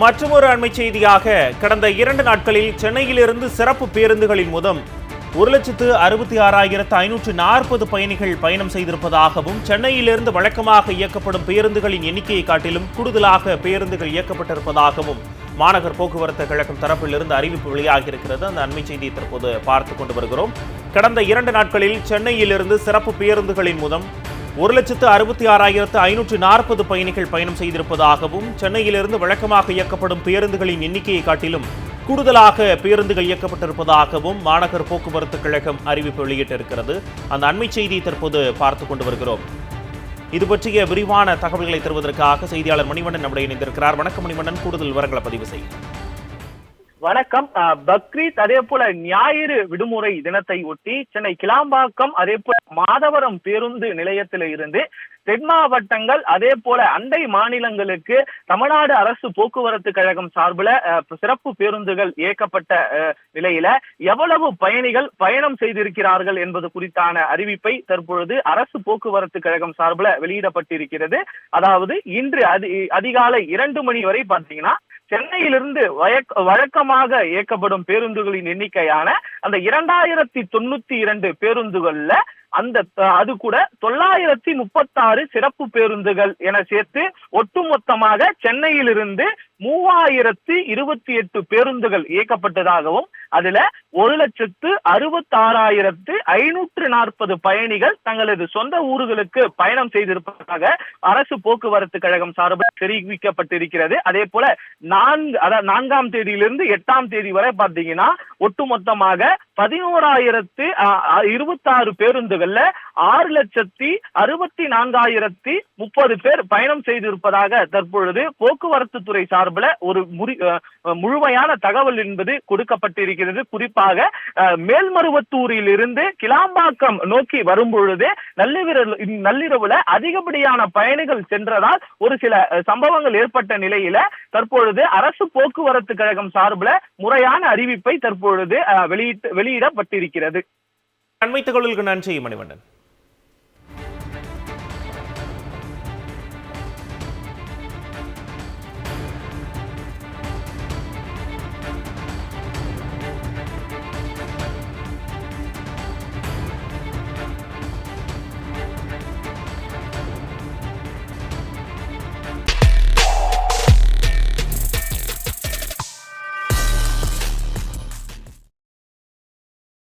மற்றொரு அண்மை செய்தியாக கடந்த இரண்டு நாட்களில் சென்னையிலிருந்து சிறப்பு பேருந்துகளின் மூலம் ஒரு லட்சத்து அறுபத்தி ஆறாயிரத்து ஐநூற்று நாற்பது பயணிகள் பயணம் செய்திருப்பதாகவும் சென்னையிலிருந்து வழக்கமாக இயக்கப்படும் பேருந்துகளின் எண்ணிக்கையை காட்டிலும் கூடுதலாக பேருந்துகள் இயக்கப்பட்டிருப்பதாகவும் மாநகர் போக்குவரத்து கழகம் தரப்பிலிருந்து அறிவிப்பு வெளியாகியிருக்கிறது. அந்த அண்மை செய்தியை தற்போது பார்த்து கொண்டு வருகிறோம். கடந்த இரண்டு நாட்களில் சென்னையிலிருந்து சிறப்பு பேருந்துகளின் மூலம் ஒரு லட்சத்து அறுபத்தி ஆறாயிரத்து ஐநூற்று நாற்பது பயணிகள் பயணம் செய்திருப்பதாகவும் சென்னையிலிருந்து வழக்கமாக இயக்கப்படும் பேருந்துகளின் எண்ணிக்கையை காட்டிலும் கூடுதலாக பேருந்துகள் இயக்கப்பட்டிருப்பதாகவும் மாநகர் போக்குவரத்து கழகம் அறிவிப்பு வெளியிட்டிருக்கிறது. அந்த அண்மை செய்தியை தற்போது பார்த்து கொண்டு வருகிறோம். இது பற்றிய விரிவான தகவல்களை தருவதற்காக செய்தியாளர் மணிவண்ணன் நம்முடைய இணைந்திருக்கிறார். வணக்கம் மணிவண்ணன். கூடுதல் விவரங்களை பதிவு செய்யும் வணக்கம். அஹ், பக்ரீத் அதே போல ஞாயிறு விடுமுறை தினத்தை ஒட்டி சென்னை கிளாம்பாக்கம் அதே போல மாதவரம் பேருந்து நிலையத்தில இருந்து தென் மாவட்டங்கள் அதே போல அண்டை மாநிலங்களுக்கு தமிழ்நாடு அரசு போக்குவரத்து கழகம் சார்பில் சிறப்பு பேருந்துகள் இயக்கப்பட்ட அஹ், நிலையில எவ்வளவு பயணிகள் பயணம் செய்திருக்கிறார்கள் என்பது குறித்தான அறிவிப்பை தற்பொழுது அரசு போக்குவரத்து கழகம் சார்பில் வெளியிடப்பட்டிருக்கிறது. அதாவது இன்று அதி அதிகாலை இரண்டு மணி வரை பார்த்தீங்கன்னா சென்னையிலிருந்து வழக்கமாக இயக்கப்படும் பேருந்துகளின் எண்ணிக்கையான அந்த இரண்டாயிரத்தி தொண்ணூத்தி இரண்டு பேருந்துகள்ல அந்த அது கூட தொள்ளாயிரத்தி முப்பத்தாறு சிறப்பு பேருந்துகள் என சேர்த்து ஒட்டுமொத்தமாக சென்னையிலிருந்து மூவாயிரத்தி இருபத்தி எட்டு பேருந்துகள் இயக்கப்பட்டதாகவும் அதுல ஒரு லட்சத்து அறுபத்தி ஆறாயிரத்து ஐநூற்று நாற்பது பயணிகள் தங்களது சொந்த ஊர்களுக்கு பயணம் செய்திருப்பதாக அரசு போக்குவரத்து கழகம் சார்பில் தெரிவிக்கப்பட்டிருக்கிறது. அதே போல நான்கு அதாவது நான்காம் தேதியிலிருந்து எட்டாம் தேதி வரை பார்த்தீங்கன்னா ஒட்டுமொத்தமாக பதினோராயிரத்து இருபத்தாறு பேருந்துகள் பேருந்துகள்ல ஆறு லட்சத்தி அறுபத்தி நான்காயிரத்தி முப்பது பேர் பயணம் செய்திருப்பதாக தற்பொழுது போக்குவரத்து துறை சார்பில் ஒரு முறி முழுமையான தகவல் என்பது கொடுக்கப்பட்டிருக்கிறது. குறிப்பாக மேல்மருவத்தூரில் இருந்து கிளாம்பாக்கம் நோக்கி வரும்பொழுது நள்ளிரவு நள்ளிரவுல அதிகப்படியான பயணிகள் சென்றதால் ஒரு சில சம்பவங்கள் ஏற்பட்ட நிலையில தற்பொழுது அரசு போக்குவரத்து கழகம் சார்பில் முறையான அறிவிப்பை தற்பொழுது வெளியிட்டு வெளியிடப்பட்டிருக்கிறது. அண்மை தகவலுக்கு நன்றி மணிவண்ணன்.